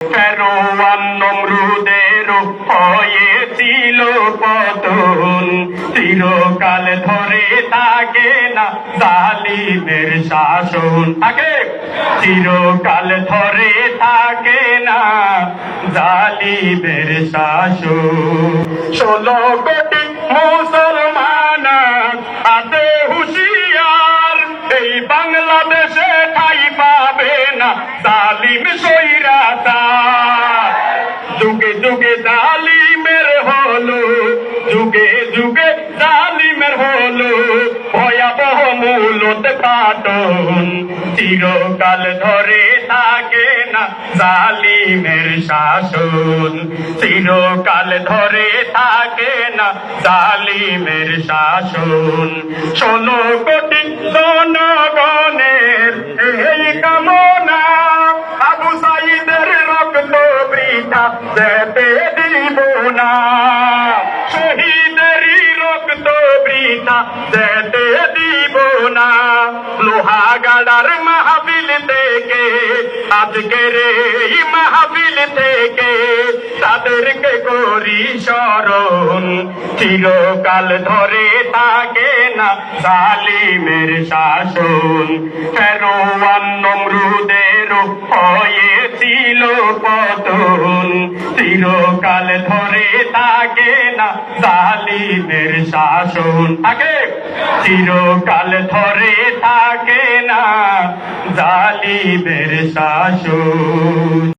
ফেরোয়ান নমরুদের হয়েছিল পতন চিরকাল ধরে থাকে না জালিমের শাসন থাকে চিরকাল ধরে থাকে না জালিমের শাসন ষোলো কোটি মুসলমান আছে হুশিয়ার এই বাংলাদেশে ঠাই পাবে না। জালিম সৈরাতা যুগে যুগে জালিমের হলো, যুগে যুগে জালিমের হলো, ভয়াবহ মূলত কাটন চিরকাল ধরে থাকে না জালিমের শাসন। চিরকাল ধরে থাকে না জালিমের শাসন। ষোলো কোটি জনগণের এই কামনা আবু সাইদের রক্ত বৃথা, যেতে দিব না। শহীদেরই রক্ত বৃথা, যেতে দিব না। লোহাগাড়ার মাহফিল থেকে, আজকের এই মাহফিল থেকে তাদেরকে করি স্মরণ। চিরকাল ধরে থাকে না জালিমের শাসন। ফেরোয়ান নমরুদের হয়েছিল পতন চিরকাল ধরে থাকে না জালিমের শাসন। থাকে চিরকাল ধরে থাকে না জালিমের শাসন।